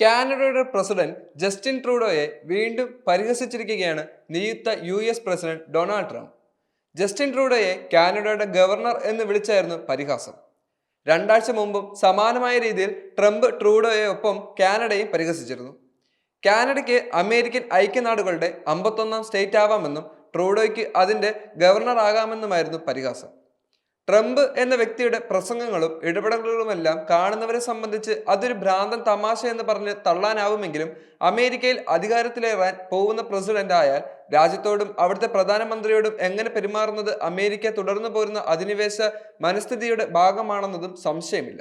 കാനഡയുടെ president Justin ട്രൂഡോയെ വീണ്ടും പരിഹസിച്ചിരിക്കുകയാണ് നിയുക്ത U S president Donald Trump. Justin ട്രൂഡോയെ കാനഡയുടെ ഗവർണർ എന്ന് വിളിച്ചായിരുന്നു പരിഹാസം. രണ്ടാഴ്ച മുമ്പും സമാനമായ രീതിയിൽ ട്രംപ് ട്രൂഡോയെ ഒപ്പം കാനഡയും പരിഹസിച്ചിരുന്നു. കാനഡയ്ക്ക് അമേരിക്കൻ ഐക്യനാടുകളുടെ അമ്പത്തൊന്നാം സ്റ്റേറ്റ് ആവാമെന്നും ട്രൂഡോയ്ക്ക് അതിന്റെ ഗവർണർ ആകാമെന്നുമായിരുന്നു പരിഹാസം. ട്രംപ് എന്ന വ്യക്തിയുടെ പ്രസംഗങ്ങളും ഇടപെടലുകളുമെല്ലാം കാണുന്നവരെ സംബന്ധിച്ച് അതൊരു ഭ്രാന്തൻ തമാശ എന്ന് പറഞ്ഞ് തള്ളാനാവുമെങ്കിലും അമേരിക്കയിൽ അധികാരത്തിലേറാൻ പോകുന്ന പ്രസിഡന്റ് ആയാൽ രാജ്യത്തോടും അവിടുത്തെ പ്രധാനമന്ത്രിയോടും എങ്ങനെ പെരുമാറുന്നത് അമേരിക്ക തുടർന്നു പോരുന്ന അധിനിവേശ മനസ്ഥിതിയുടെ ഭാഗമാണെന്നതും സംശയമില്ല.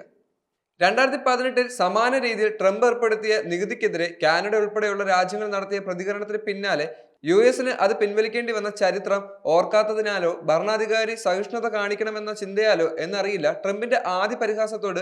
രണ്ടായിരത്തി പതിനെട്ടിൽ സമാന രീതിയിൽ ട്രംപ് ഏർപ്പെടുത്തിയ നികുതിക്കെതിരെ കാനഡ ഉൾപ്പെടെയുള്ള രാജ്യങ്ങൾ നടത്തിയ പ്രതികരണത്തിന് പിന്നാലെ യു എസിന് അത് പിൻവലിക്കേണ്ടി വന്ന ചരിത്രം ഓർക്കാത്തതിനാലോ ഭരണാധികാരി സഹിഷ്ണുത കാണിക്കണമെന്ന ചിന്തയാലോ എന്നറിയില്ല. ട്രംപിന്റെ ആദ്യ പരിഹാസത്തോട്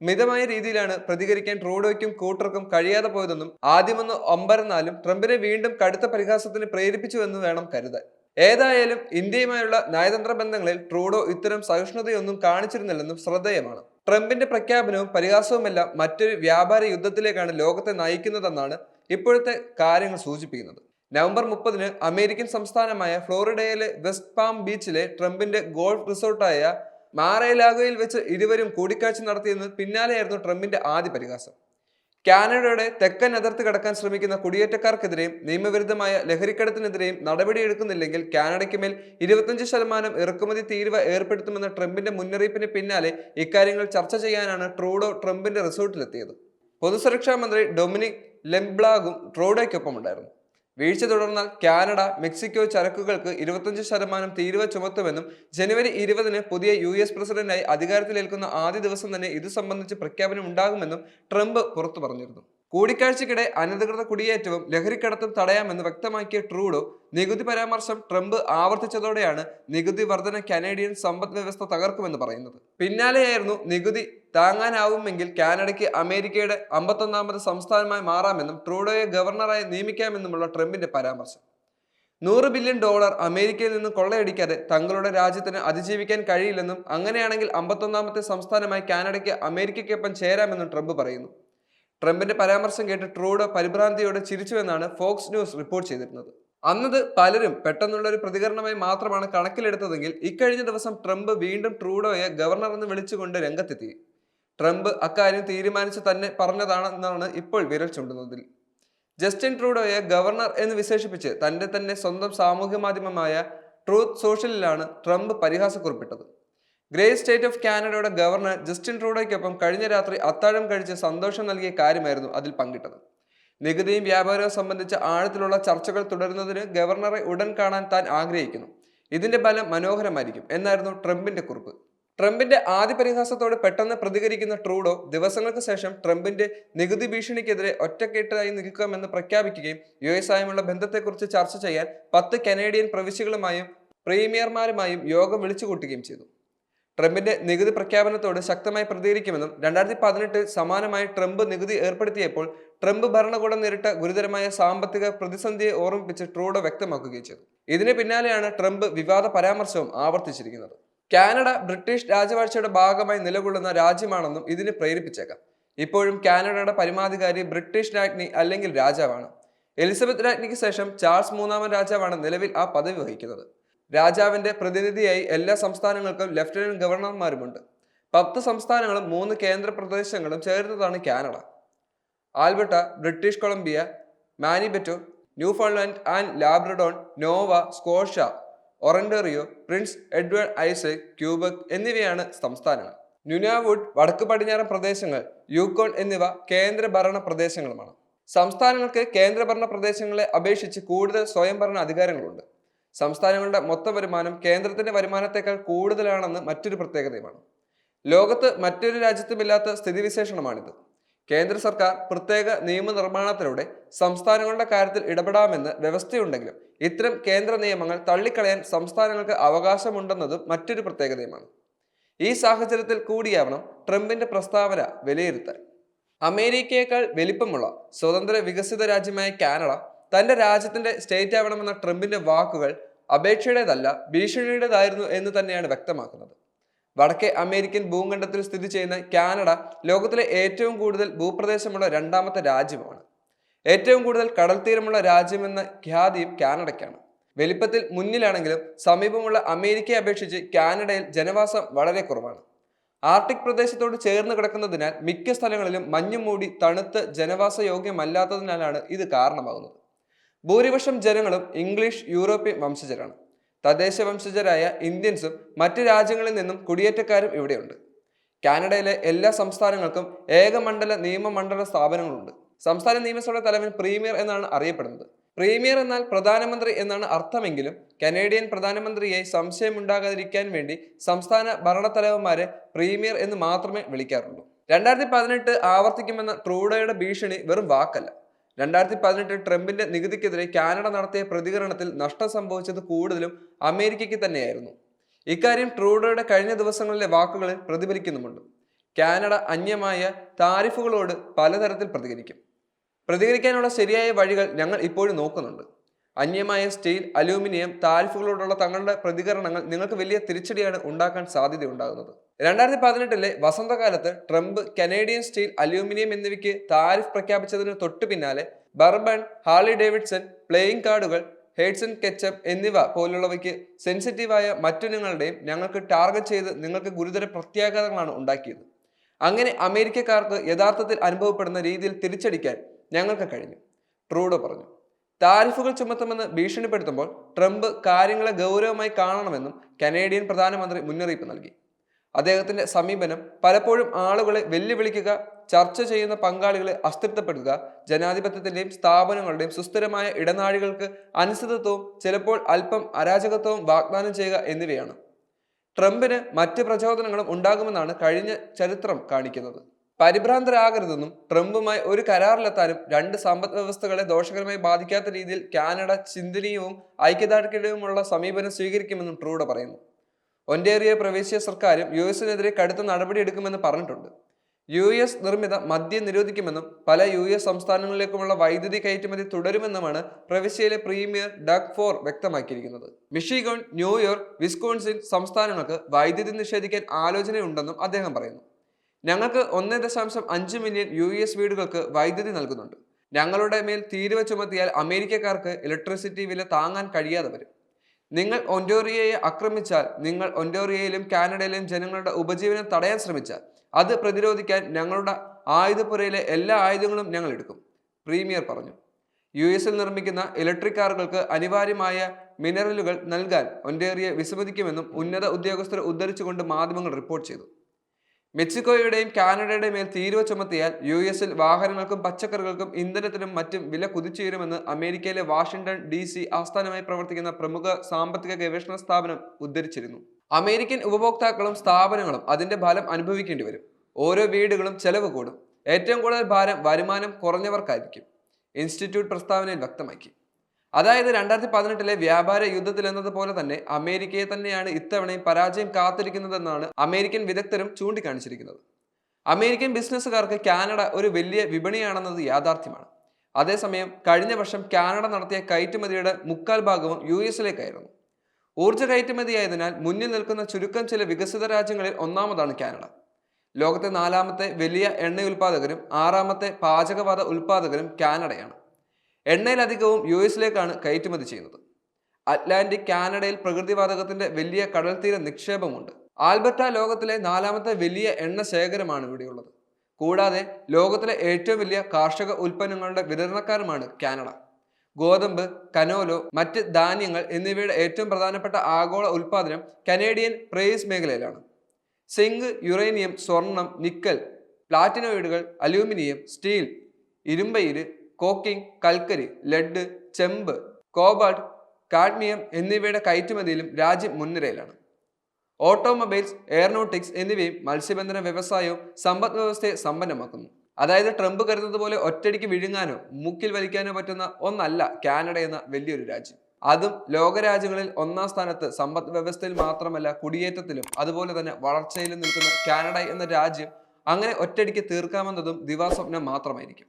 മിതമായ രീതിയിലാണ് പ്രതികരിക്കാൻ ട്രൂഡോയ്ക്കും കൂട്ടർക്കും കഴിയാതെ പോയതെന്നും ആദ്യമൊന്ന് ഒമ്പരന്നാലും ട്രംപിനെ വീണ്ടും കടുത്ത പരിഹാസത്തിന് പ്രേരിപ്പിച്ചുവെന്ന് വേണം കരുതാൻ. ഏതായാലും ഇന്ത്യയുമായുള്ള നയതന്ത്ര ബന്ധങ്ങളിൽ ട്രൂഡോ ഇത്തരം സഹിഷ്ണുതയൊന്നും കാണിച്ചിരുന്നില്ലെന്നും ശ്രദ്ധേയമാണ്. ട്രംപിന്റെ പ്രഖ്യാപനവും പരിഹാസവുമെല്ലാം മറ്റൊരു വ്യാപാര യുദ്ധത്തിലേക്കാണ് ലോകത്തെ നയിക്കുന്നതെന്നാണ് ഇപ്പോഴത്തെ കാര്യങ്ങൾ സൂചിപ്പിക്കുന്നത്. നവംബർ മുപ്പതിന് അമേരിക്കൻ സംസ്ഥാനമായ ഫ്ലോറിഡയിലെ വെസ്റ്റ് പാം ബീച്ചിലെ ട്രംപിന്റെ ഗോൾഫ് റിസോർട്ടായ മാറയിലാഗോയിൽ വെച്ച് ഇരുവരും കൂടിക്കാഴ്ച നടത്തിയെന്ന് പിന്നാലെയായിരുന്നു ട്രംപിന്റെ ആദ്യ പരിഹാസം. കാനഡയുടെ തെക്കൻ അതിർത്തി കടക്കാൻ ശ്രമിക്കുന്ന കുടിയേറ്റക്കാർക്കെതിരെയും നിയമവിരുദ്ധമായ ലഹരിക്കടത്തിനെതിരെയും നടപടിയെടുക്കുന്നില്ലെങ്കിൽ കാനഡയ്ക്ക് മേൽ ഇരുപത്തഞ്ച് ശതമാനം ഇറക്കുമതി തീരുവ ഏർപ്പെടുത്തുമെന്ന ട്രംപിന്റെ മുന്നറിയിപ്പിന് പിന്നാലെ ഇക്കാര്യങ്ങൾ ചർച്ച ചെയ്യാനാണ് ട്രൂഡോ ട്രംപിന്റെ റിസോർട്ടിലെത്തിയത്. പൊതുസുരക്ഷാ മന്ത്രി ഡൊമിനിക് ലെംബ്ലാഗും ട്രൂഡോയ്ക്കൊപ്പം ഉണ്ടായിരുന്നു വീഴ്ച തുടർന്നാൽ കാനഡ മെക്സിക്കോ ചരക്കുകൾക്ക് ഇരുപത്തഞ്ച് ശതമാനം തീരുവ ചുമത്തുമെന്നും ജനുവരി ഇരുപതിന് പുതിയ യു എസ് പ്രസിഡന്റായി അധികാരത്തിലേൽക്കുന്ന ആദ്യ ദിവസം തന്നെ ഇത് സംബന്ധിച്ച് പ്രഖ്യാപനം ഉണ്ടാകുമെന്നും ട്രംപ് പുറത്തു പറഞ്ഞിരുന്നു. കൂടിക്കാഴ്ചയ്ക്കിടെ അനധികൃത കുടിയേറ്റവും ലഹരിക്കടത്തും തടയാമെന്ന് വ്യക്തമാക്കിയ ട്രൂഡോ നികുതി പരാമർശം ട്രംപ് ആവർത്തിച്ചതോടെയാണ് നികുതി വർധന കനേഡിയൻ സമ്പദ് വ്യവസ്ഥ തകർക്കുമെന്ന് പറയുന്നത്. പിന്നാലെയായിരുന്നു നികുതി താങ്ങാനാവുമെങ്കിൽ കാനഡയ്ക്ക് അമേരിക്കയുടെ അമ്പത്തൊന്നാമത് സംസ്ഥാനമായി മാറാമെന്നും ട്രൂഡോയെ ഗവർണറായി നിയമിക്കാമെന്നുമുള്ള ട്രംപിന്റെ പരാമർശം. നൂറ് ബില്യൺ ഡോളർ അമേരിക്കയിൽ നിന്ന് കൊള്ളയടിക്കാതെ തങ്ങളുടെ രാജ്യത്തിന് അതിജീവിക്കാൻ കഴിയില്ലെന്നും അങ്ങനെയാണെങ്കിൽ അമ്പത്തൊന്നാമത്തെ സംസ്ഥാനമായി കാനഡയ്ക്ക് അമേരിക്കയ്ക്കൊപ്പം ചേരാമെന്നും ട്രംപ് പറയുന്നു. ട്രംപിന്റെ പരാമർശം കേട്ട് ട്രൂഡോ പരിഭ്രാന്തിയോടെ ചിരിച്ചുവെന്നാണ് ഫോക്സ് ന്യൂസ് റിപ്പോർട്ട് ചെയ്തിരുന്നത്. അന്നത് പലരും പെട്ടെന്നുള്ള ഒരു പ്രതികരണമായി മാത്രമാണ് കണക്കിലെടുത്തതെങ്കിൽ ഇക്കഴിഞ്ഞ ദിവസം ട്രംപ് വീണ്ടും ട്രൂഡോയെ ഗവർണർ എന്ന് വിളിച്ചുകൊണ്ട് രംഗത്തെത്തി. ട്രംപ് അക്കാര്യം തീരുമാനിച്ച് തന്നെ പറഞ്ഞതാണെന്നാണ് ഇപ്പോൾ വിരൽ ചൂണ്ടുന്നതിൽ. ജസ്റ്റിൻ ട്രൂഡോയെ ഗവർണർ എന്ന് വിശേഷിപ്പിച്ച് തന്റെ തന്നെ സ്വന്തം സാമൂഹ്യ മാധ്യമമായ ട്രൂത്ത് സോഷ്യലിലാണ് ട്രംപ് പരിഹാസക്കുറിപ്പിട്ടത്. ഗ്രേറ്റ് സ്റ്റേറ്റ് ഓഫ് കാനഡയുടെ ഗവർണർ ജസ്റ്റിൻ ട്രൂഡോയ്ക്കൊപ്പം കഴിഞ്ഞ രാത്രി അത്താഴം കഴിച്ച് സന്തോഷം നൽകിയ കാര്യമായിരുന്നു അതിൽ പങ്കിട്ടത്. നികുതിയും വ്യാപാരവും സംബന്ധിച്ച ആഴത്തിലുള്ള ചർച്ചകൾ തുടരുന്നതിന് ഗവർണറെ ഉടൻ കാണാൻ താൻ ആഗ്രഹിക്കുന്നു. ഇതിന്റെ ഫലം മനോഹരമായിരിക്കും എന്നായിരുന്നു ട്രംപിന്റെ കുറിപ്പ്. ട്രംപിന്റെ ആദ്യ പരിഹാസത്തോട് പെട്ടെന്ന് പ്രതികരിക്കുന്ന ട്രൂഡോ ദിവസങ്ങൾക്ക് ശേഷം ട്രംപിന്റെ നികുതി ഭീഷണിക്കെതിരെ ഒറ്റക്കെട്ടായി നിൽക്കാമെന്ന് പ്രഖ്യാപിക്കുകയും യു എസ് ആയുമുള്ള ബന്ധത്തെക്കുറിച്ച് ചർച്ച ചെയ്യാൻ പത്ത് കനേഡിയൻ പ്രവിശ്യകളുമായും പ്രീമിയർമാരുമായും യോഗം വിളിച്ചുകൂട്ടുകയും ചെയ്തു. ട്രംപിന്റെ നികുതി പ്രഖ്യാപനത്തോട് ശക്തമായി പ്രതികരിക്കുമെന്നും രണ്ടായിരത്തി പതിനെട്ടിൽ സമാനമായി ട്രംപ് നികുതി ഏർപ്പെടുത്തിയപ്പോൾ ട്രംപ് ഭരണകൂടം നേരിട്ട ഗുരുതരമായ സാമ്പത്തിക പ്രതിസന്ധിയെ ഓർമ്മിപ്പിച്ച് ട്രൂഡോ വ്യക്തമാക്കുകയും ചെയ്തു. ഇതിന് പിന്നാലെയാണ് ട്രംപ് വിവാദ പരാമർശവും ആവർത്തിച്ചിരിക്കുന്നത്. കാനഡ ബ്രിട്ടീഷ് രാജവാഴ്ചയുടെ ഭാഗമായി നിലകൊള്ളുന്ന രാജ്യമാണെന്നും ഇതിന് പ്രേരിപ്പിച്ചേക്കാം. ഇപ്പോഴും കാനഡയുടെ പരമാധികാരി ബ്രിട്ടീഷ് രാജ്ഞി അല്ലെങ്കിൽ രാജാവാണ്. എലിസബത്ത് രാജ്ഞിക്ക് ശേഷം ചാൾസ് മൂന്നാമൻ രാജാവാണ് നിലവിൽ ആ പദവി വഹിക്കുന്നത്. രാജാവിന്റെ പ്രതിനിധിയായി എല്ലാ സംസ്ഥാനങ്ങൾക്കും ലഫ്റ്റനന്റ് ഗവർണർമാരുമുണ്ട് പത്ത് സംസ്ഥാനങ്ങളും മൂന്ന് കേന്ദ്രപ്രദേശങ്ങളും ചേർന്നതാണ് Canada. Alberta British Columbia മാനിബെറ്റോ ന്യൂഫോൺലാൻഡ് and Labrador Nova Scotia Ontario Prince Edward ഐസക് ക്യൂബക് എന്നിവയാണ് സംസ്ഥാനങ്ങൾ. ന്യൂനാവുഡ് വടക്ക് പടിഞ്ഞാറൻ പ്രദേശങ്ങൾ യൂക്കോൺ എന്നിവ കേന്ദ്രഭരണ പ്രദേശങ്ങളുമാണ്. സംസ്ഥാനങ്ങൾക്ക് കേന്ദ്രഭരണ പ്രദേശങ്ങളെ അപേക്ഷിച്ച് കൂടുതൽ സ്വയംഭരണ അധികാരങ്ങളുണ്ട്. സംസ്ഥാനങ്ങളുടെ മൊത്ത വരുമാനം കേന്ദ്രത്തിന്റെ വരുമാനത്തേക്കാൾ കൂടുതലാണെന്ന് മറ്റൊരു പ്രത്യേകതയുമാണ്. ലോകത്ത് മറ്റൊരു രാജ്യത്തുമില്ലാത്ത സ്ഥിതിവിശേഷണമാണിത്. കേന്ദ്ര സർക്കാർ പ്രത്യേക നിയമനിർമ്മാണത്തിലൂടെ സംസ്ഥാനങ്ങളുടെ കാര്യത്തിൽ ഇടപെടാമെന്ന് വ്യവസ്ഥയുണ്ടെങ്കിലും ഇത്തരം കേന്ദ്ര നിയമങ്ങൾ തള്ളിക്കളയാൻ സംസ്ഥാനങ്ങൾക്ക് അവകാശമുണ്ടെന്നതും മറ്റൊരു പ്രത്യേകതയുമാണ്. ഈ സാഹചര്യത്തിൽ കൂടിയാവണം ട്രംപിന്റെ പ്രസ്താവന വിലയിരുത്താൻ അമേരിക്കയേക്കാൾ വലിപ്പമുള്ള സ്വതന്ത്ര വികസിത രാജ്യമായ കാനഡ തന്റെ രാജ്യത്തിന്റെ സ്റ്റേറ്റ് ആവണമെന്ന ട്രംപിന്റെ വാക്കുകൾ അപേക്ഷയുടേതല്ല ഭീഷണിയുടേതായിരുന്നു എന്ന് തന്നെയാണ് വ്യക്തമാക്കുന്നത്. വടക്കേ അമേരിക്കൻ ഭൂഖണ്ഡത്തിൽ സ്ഥിതി ചെയ്യുന്ന കാനഡ ലോകത്തിലെ ഏറ്റവും കൂടുതൽ ഭൂപ്രദേശമുള്ള രണ്ടാമത്തെ രാജ്യമാണ്. ഏറ്റവും കൂടുതൽ കടൽ തീരമുള്ള രാജ്യമെന്ന ഖ്യാതിയും കാനഡയ്ക്കാണ്. വലിപ്പത്തിൽ മുന്നിലാണെങ്കിലും സമീപമുള്ള അമേരിക്കയെ അപേക്ഷിച്ച് കാനഡയിൽ ജനവാസം വളരെ കുറവാണ്. ആർട്ടിക് പ്രദേശത്തോട് ചേർന്ന് കിടക്കുന്നതിനാൽ മിക്ക സ്ഥലങ്ങളിലും മഞ്ഞുമൂടി തണുത്ത് ജനവാസ യോഗ്യമല്ലാത്തതിനാലാണ് ഇത് കാരണമാകുന്നത്. ഭൂരിപക്ഷം ജനങ്ങളും ഇംഗ്ലീഷ് യൂറോപ്യൻ വംശജരാണ്. തദ്ദേശ വംശജരായ ഇന്ത്യൻസും മറ്റ് രാജ്യങ്ങളിൽ നിന്നും കുടിയേറ്റക്കാരും ഇവിടെയുണ്ട്. കാനഡയിലെ എല്ലാ സംസ്ഥാനങ്ങൾക്കും ഏകമണ്ഡല നിയമമണ്ഡല സ്ഥാപനങ്ങളുണ്ട്. സംസ്ഥാന നിയമസഭയുടെ തലവൻ പ്രീമിയർ എന്നാണ് അറിയപ്പെടുന്നത്. പ്രീമിയർ എന്നാൽ പ്രധാനമന്ത്രി എന്നാണ് അർത്ഥമെങ്കിലും കനേഡിയൻ പ്രധാനമന്ത്രിയെ സംശയമുണ്ടാകാതിരിക്കാൻ വേണ്ടി സംസ്ഥാന ഭരണത്തലവന്മാരെ പ്രീമിയർ എന്ന് മാത്രമേ വിളിക്കാറുള്ളൂ. രണ്ടായിരത്തി പതിനെട്ട് ആവർത്തിക്കുമെന്ന ട്രൂഡോയുടെ ഭീഷണി വെറും വാക്കല്ല. രണ്ടായിരത്തി പതിനെട്ട് ട്രംപിന്റെ നികുതിക്കെതിരെ കാനഡ നടത്തിയ പ്രതികരണത്തിൽ നഷ്ടം സംഭവിച്ചത് കൂടുതലും അമേരിക്കയ്ക്ക് തന്നെയായിരുന്നു. ഇക്കാര്യം ട്രൂഡോയുടെ കഴിഞ്ഞ ദിവസങ്ങളിലെ വാക്കുകളിൽ പ്രതിഫലിക്കുന്നുമുണ്ട്. കാനഡ അന്യമായ താരിഫുകളോട് പലതരത്തിൽ പ്രതികരിക്കും. പ്രതികരിക്കാനുള്ള ശരിയായ വഴികൾ ഞങ്ങൾ ഇപ്പോഴും നോക്കുന്നുണ്ട്. അന്യമായ സ്റ്റീൽ അലൂമിനിയം താരിഫുകളോടുള്ള തങ്ങളുടെ പ്രതികരണങ്ങൾ നിങ്ങൾക്ക് വലിയ തിരിച്ചടിയാണ് ഉണ്ടാക്കാൻ സാധ്യതയുണ്ടാകുന്നത്. രണ്ടായിരത്തി പതിനെട്ടിലെ വസന്തകാലത്ത് ട്രംപ് കനേഡിയൻ സ്റ്റീൽ അലൂമിനിയം എന്നിവയ്ക്ക് താരിഫ് പ്രഖ്യാപിച്ചതിന് തൊട്ടു പിന്നാലെ ബർബൺ ഹാർലി ഡേവിഡ്സൺ പ്ലേയിങ് കാർഡുകൾ ഹേഡ്സൺ കെച്ചപ്പ് എന്നിവ പോലുള്ളവയ്ക്ക് സെൻസിറ്റീവായ മറ്റിനങ്ങളുടെയും ഞങ്ങൾക്ക് ടാർഗറ്റ് ചെയ്ത് നിങ്ങൾക്ക് ഗുരുതര പ്രത്യാഘാതങ്ങളാണ് ഉണ്ടാക്കിയത്. അങ്ങനെ അമേരിക്കക്കാർക്ക് യഥാർത്ഥത്തിൽ അനുഭവപ്പെടുന്ന രീതിയിൽ തിരിച്ചടിക്കാൻ ഞങ്ങൾക്ക് കഴിഞ്ഞു. ട്രൂഡോ പറഞ്ഞു താരിഫുകൾ ചുമത്തുമെന്ന് ഭീഷണിപ്പെടുത്തുമ്പോൾ ട്രംപ് കാര്യങ്ങളെ ഗൗരവമായി കാണണമെന്നും കനേഡിയൻ പ്രധാനമന്ത്രി മുന്നറിയിപ്പ് നൽകി. അദ്ദേഹത്തിന്റെ സമീപനം പലപ്പോഴും ആളുകളെ വെല്ലുവിളിക്കുക ചർച്ച ചെയ്യുന്ന പങ്കാളികളെ അസ്ഥിരപ്പെടുത്തുക ജനാധിപത്യത്തിന്റെയും സ്ഥാപനങ്ങളുടെയും സുസ്ഥിരമായ ഇടനാഴികൾക്ക് അനിശ്ചിതത്വവും ചിലപ്പോൾ അല്പം അരാജകത്വവും വാഗ്ദാനം ചെയ്യുക എന്നിവയാണ്. ട്രംപിന് മറ്റ് പ്രചോദനങ്ങളും ഉണ്ടാകുമെന്നാണ് കഴിഞ്ഞ ചരിത്രം കാണിക്കുന്നത്. പരിഭ്രാന്തരാകരുതെന്നും ട്രംപുമായി ഒരു കരാറിലെത്താനും രണ്ട് സമ്പദ് വ്യവസ്ഥകളെ ദോഷകരമായി ബാധിക്കാത്ത രീതിയിൽ കാനഡ ചിന്തനീയവും ഐക്യദാർഢ്യവുമുള്ള സമീപനം സ്വീകരിക്കുമെന്നും ട്രൂഡോ പറയുന്നു. ഒന്റേറിയ പ്രവേശിയ സർക്കാരും യു എസിനെതിരെ കടുത്ത നടപടിയെടുക്കുമെന്ന് പറഞ്ഞിട്ടുണ്ട്. യു എസ് നിർമ്മിത മദ്യം നിരോധിക്കുമെന്നും പല യു എസ് സംസ്ഥാനങ്ങളിലേക്കുമുള്ള വൈദ്യുതി കയറ്റുമതി തുടരുമെന്നുമാണ് പ്രവിശ്യയിലെ പ്രീമിയർ ഡഗ് ഫോർ വ്യക്തമാക്കിയിരിക്കുന്നത്. മിഷിഗൺ ന്യൂയോർക്ക് വിസ്കോൺസിൻ സംസ്ഥാനങ്ങൾക്ക് വൈദ്യുതി നിഷേധിക്കാൻ ആലോചനയുണ്ടെന്നും അദ്ദേഹം പറയുന്നു. ഞങ്ങൾക്ക് ഒന്നേ ദശാംശം അഞ്ച് മില്യൺ യു എസ് വീടുകൾക്ക് വൈദ്യുതി നൽകുന്നുണ്ട്. ഞങ്ങളുടെ മേൽ തീരുവ ചുമത്തിയാൽ അമേരിക്കക്കാർക്ക് ഇലക്ട്രിസിറ്റി വില താങ്ങാൻ കഴിയാതെ വരും. നിങ്ങൾ ഒന്റോറിയയെ ആക്രമിച്ചാൽ നിങ്ങൾ ഒന്റോറിയയിലും കാനഡയിലും ജനങ്ങളുടെ ഉപജീവനം തടയാൻ ശ്രമിച്ചാൽ അത് പ്രതിരോധിക്കാൻ ഞങ്ങളുടെ ആയുധപ്പുരയിലെ എല്ലാ ആയുധങ്ങളും ഞങ്ങൾ എടുക്കും. പ്രീമിയർ പറഞ്ഞു. യു എസിൽ നിർമ്മിക്കുന്ന ഇലക്ട്രിക് കാറുകൾക്ക് അനിവാര്യമായ മിനറലുകൾ നൽകാൻ ഒന്റേറിയ വിസമ്മതിക്കുമെന്നും ഉന്നത ഉദ്യോഗസ്ഥർ ഉദ്ധരിച്ചുകൊണ്ട് മാധ്യമങ്ങൾ റിപ്പോർട്ട് ചെയ്തു. മെക്സിക്കോയുടെയും കാനഡയുടെയും മേൽ തീരുവ ചുമത്തിയാൽ യു എസിൽ വാഹനങ്ങൾക്കും പച്ചക്കറികൾക്കും ഇന്ധനത്തിനും മറ്റും വില കുതിച്ചുയരുമെന്ന് അമേരിക്കയിലെ വാഷിംഗ്ടൺ ഡി സി ആസ്ഥാനമായി പ്രവർത്തിക്കുന്ന പ്രമുഖ സാമ്പത്തിക ഗവേഷണ സ്ഥാപനം ഉദ്ധരിച്ചിരുന്നു. അമേരിക്കൻ ഉപഭോക്താക്കളും സ്ഥാപനങ്ങളും അതിന്റെ ഫലം അനുഭവിക്കേണ്ടി വരും. ഓരോ വീടുകളും ചെലവ് കൂടും. ഏറ്റവും കൂടുതൽ ഭാരം വരുമാനം കുറഞ്ഞവർക്കായിരിക്കും. ഇൻസ്റ്റിറ്റ്യൂട്ട് പ്രസ്താവനയിൽ വ്യക്തമാക്കി. അതായത് രണ്ടായിരത്തി പതിനെട്ടിലെ വ്യാപാര യുദ്ധത്തിൽ എന്നതുപോലെ തന്നെ അമേരിക്കയെ തന്നെയാണ് ഇത്തവണയും പരാജയം കാത്തിരിക്കുന്നതെന്നാണ് അമേരിക്കൻ വിദഗ്ധരും ചൂണ്ടിക്കാണിച്ചിരിക്കുന്നത്. അമേരിക്കൻ ബിസിനസ്സുകാർക്ക് കാനഡ ഒരു വലിയ വിപണിയാണെന്നത് യാഥാർത്ഥ്യമാണ്. അതേസമയം കഴിഞ്ഞ വർഷം കാനഡ നടത്തിയ കയറ്റുമതിയുടെ മുക്കാൽ ഭാഗവും യു എസിലേക്കായിരുന്നു ഊർജ കയറ്റുമതിയായതിനാൽ മുന്നിൽ നിൽക്കുന്ന ചുരുക്കം ചില വികസിത രാജ്യങ്ങളിൽ ഒന്നാമതാണ് കാനഡ. ലോകത്തെ നാലാമത്തെ വലിയ എണ്ണ ഉൽപാദകരും ആറാമത്തെ പാചകവാത ഉൽപാദകരും കാനഡയാണ്. എണ്ണയിലധികവും യു എസിലേക്കാണ് കയറ്റുമതി ചെയ്യുന്നത്. അറ്റ്ലാന്റിക് കാനഡയിൽ പ്രകൃതിവാതകത്തിന്റെ വലിയ കടൽത്തീര നിക്ഷേപമുണ്ട്. ആൽബർട്ട ലോകത്തിലെ നാലാമത്തെ വലിയ എണ്ണ ശേഖരമാണ് ഇവിടെയുള്ളത്. കൂടാതെ ലോകത്തിലെ ഏറ്റവും വലിയ കാർഷിക ഉൽപ്പന്നങ്ങളുടെ വിതരണക്കാരുമാണ് കാനഡ. ഗോതമ്പ് കനോലോ മറ്റ് ധാന്യങ്ങൾ എന്നിവയുടെ ഏറ്റവും പ്രധാനപ്പെട്ട ആഗോള ഉൽപ്പാദനം കനേഡിയൻ പ്രേസ് മേഖലയിലാണ്. സിങ്ക് യുറേനിയം സ്വർണം നിക്കൽ പ്ലാറ്റിനോയിഡുകൾ അലൂമിനിയം സ്റ്റീൽ ഇരുമ്പയിര് കോക്കിംഗ് കൽക്കരി ലെഡ് ചെമ്പ് കോബാൾട്ട് കാഡ്മിയം എന്നിവയുടെ കയറ്റുമതിയിലും രാജ്യം മുൻനിരയിലാണ്. ഓട്ടോമൊബൈൽസ് എയർനോട്ടിക്സ് എന്നിവയും മത്സ്യബന്ധന വ്യവസായവും സമ്പദ് വ്യവസ്ഥയെ സമ്പന്നമാക്കുന്നു. അതായത് ട്രംപ് കരുതുന്നത് പോലെ ഒറ്റടിക്ക് വിഴുങ്ങാനോ മുക്കിൽ വലിക്കാനോ പറ്റുന്ന ഒന്നല്ല കാനഡ എന്ന വലിയൊരു രാജ്യം. അതും ലോകരാജ്യങ്ങളിൽ ഒന്നാം സ്ഥാനത്ത് സമ്പദ് വ്യവസ്ഥയിൽ മാത്രമല്ല കുടിയേറ്റത്തിലും അതുപോലെ തന്നെ വളർച്ചയിലും നിൽക്കുന്ന കാനഡ എന്ന രാജ്യം അങ്ങനെ ഒറ്റടിക്ക് തീർക്കാമെന്നതും ദിവാസ്വപ്നം മാത്രമായിരിക്കും.